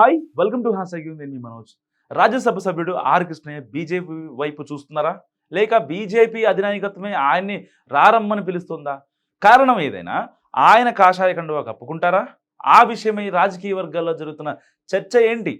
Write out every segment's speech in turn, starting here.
Hi welcome to హాస్ అగ్యూ నేను మీ మనోజ్. రాజ్యసభ సభ్యుడు ఆర్ కృష్ణయ్య బీజేపీ వైపు చూస్తున్నారా? లేక బీజేపీ అధినాయకత్వమే ఆయన్ని రారమ్మని పిలుస్తుందా? కారణం ఏదైనా ఆయన కాషాయ కండువా కప్పుకుంటారా? ఆ విషయమై రాజకీయ వర్గాల్లో జరుగుతున్న చర్చ ఏంటి?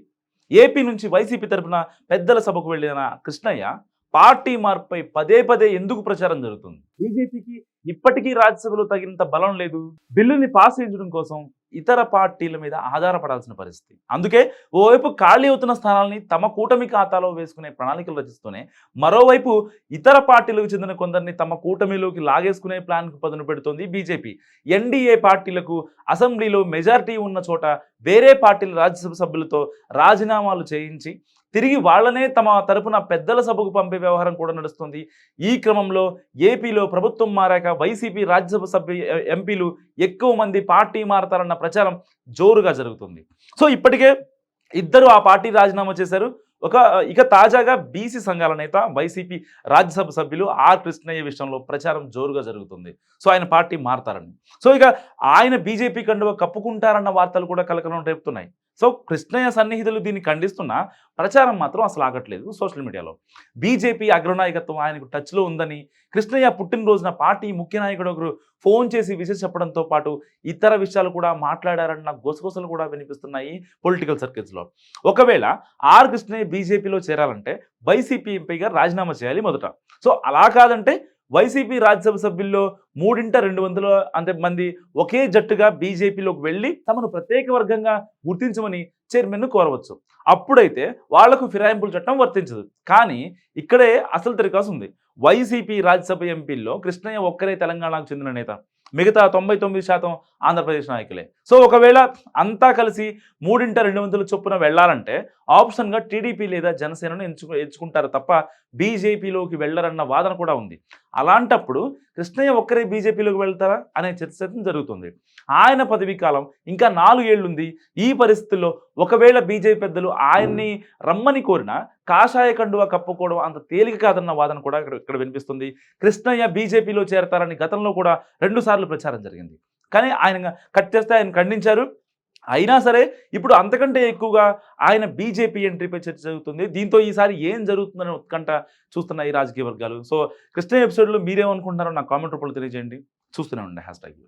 ఏపీ నుంచి వైసీపీ తరపున పెద్దల సభకు వెళ్ళిన కృష్ణయ్య పార్టీ మార్పుపై పదే పదే ఎందుకు ప్రచారం జరుగుతుంది? బీజేపీకి ఇప్పటికీ రాజ్యసభలో తగినంత బలం లేదు. బిల్లుని పాస్ చేయించడం కోసం ఇతర పార్టీల మీద ఆధారపడాల్సిన పరిస్థితి. అందుకే ఓవైపు ఖాళీ అవుతున్న స్థానాల్ని తమ కూటమి ఖాతాలో వేసుకునే ప్రణాళికలు రచిస్తూనే మరోవైపు ఇతర పార్టీలకు చెందిన కొందరిని తమ కూటమిలోకి లాగేసుకునే ప్లాన్కు పదును పెడుతోంది బీజేపీ. ఎన్డీఏ పార్టీలకు అసెంబ్లీలో మెజారిటీ ఉన్న చోట వేరే పార్టీల రాజ్యసభ సభ్యులతో రాజీనామాలు చేయించి తిరిగి వాళ్ళనే తమ తరపున పెద్దల సభకు పంపే వ్యవహారం కూడా నడుస్తుంది. ఈ క్రమంలో ఏపీలో ప్రభుత్వం మారాక వైసీపీ రాజ్యసభ సభ్య ఎంపీలు ఎక్కువ మంది పార్టీ మారతారన్న ప్రచారం జోరుగా జరుగుతుంది. సో ఇప్పటికే ఇద్దరు ఆ పార్టీ రాజీనామా చేశారు. ఒక ఇక తాజాగా బీసీ సంఘాల నేత వైసీపీ రాజ్యసభ సభ్యులు ఆర్ కృష్ణయ్య విషయంలో ప్రచారం జోరుగా జరుగుతుంది. సో ఆయన పార్టీ మారతారని. సో ఇక ఆయన బీజేపీ కండువ కప్పుకుంటారన్న వార్తలు కూడా కలకలం రేపుతున్నాయి. సో కృష్ణయ్య సన్నిహితులు దీన్ని ఖండిస్తున్నా ప్రచారం మాత్రం అసలు ఆగట్లేదు సోషల్ మీడియాలో. బీజేపీ అగ్రనాయకత్వం ఆయనకు టచ్లో ఉందని కృష్ణయ్య పుట్టినరోజున పార్టీ ముఖ్య నాయకుడు ఒకరు ఫోన్ చేసి విశేష చెప్పడంతో పాటు ఇతర విషయాలు కూడా మాట్లాడారన్న గుసగుసలు కూడా వినిపిస్తున్నాయి పొలిటికల్ సర్కిల్స్లో. ఒకవేళ ఆర్ కృష్ణయ్య బీజేపీలో చేరాలంటే వైసీపీ ఎంపీగా రాజీనామా చేయాలి మొదట. సో అలా కాదంటే వైసీపీ రాజ్యసభ సభ్యుల్లో మూడింట రెండు వందల అంత మంది ఒకే జట్టుగా బీజేపీలోకి వెళ్ళి తమను ప్రత్యేక వర్గంగా గుర్తించమని చైర్మన్ను కోరవచ్చు. అప్పుడైతే వాళ్ళకు ఫిరాయింపుల చట్టం వర్తించదు. కానీ ఇక్కడే అసలు తిరగాల్సి ఉంది. వైసీపీ రాజ్యసభ ఎంపీల్లో కృష్ణయ్య ఒక్కరే తెలంగాణకు చెందిన నేత. మిగతా తొంభై తొమ్మిది శాతం ఆంధ్రప్రదేశ్ నాయకులే. సో ఒకవేళ అంతా కలిసి మూడింట రెండు వందల చొప్పున వెళ్ళాలంటే ఆప్షన్గా టీడీపీ లేదా జనసేనను ఎంచుకు ఎంచుకుంటారు తప్ప బీజేపీలోకి వెళ్ళరన్న వాదన కూడా ఉంది. అలాంటప్పుడు కృష్ణయ్య ఒక్కరే బీజేపీలోకి వెళ్తారా అనే చర్చ జరుగుతుంది. ఆయన పదవీ కాలం ఇంకా నాలుగేళ్ళుంది ఈ పరిస్థితుల్లో ఒకవేళ బీజేపీ పెద్దలు ఆయన్ని రమ్మని కోరినా కాషాయ కండువా కప్పుకోవడం అంత తేలిక కాదన్న వాదన కూడా ఇక్కడ ఇక్కడ వినిపిస్తుంది. కృష్ణయ్య బీజేపీలో చేరతారని గతంలో కూడా రెండుసార్లు ప్రచారం జరిగింది. కానీ ఆయన కట్ చేస్తే ఆయన ఖండించారు. అయినా సరే ఇప్పుడు అంతకంటే ఎక్కువగా ఆయన బీజేపీ ఎంట్రీపై చర్చ జరుగుతుంది. దీంతో ఈసారి ఏం జరుగుతుందని ఉత్కంఠ చూస్తున్న ఈ రాజకీయ వర్గాలు. సో కృష్ణ ఎపిసోడ్లో మీరేమనుకుంటున్నారో నా కామెంట్ రూపంలో తెలియజేయండి. చూస్తూనే ఉండే హ్యాష్ ట్యాగ్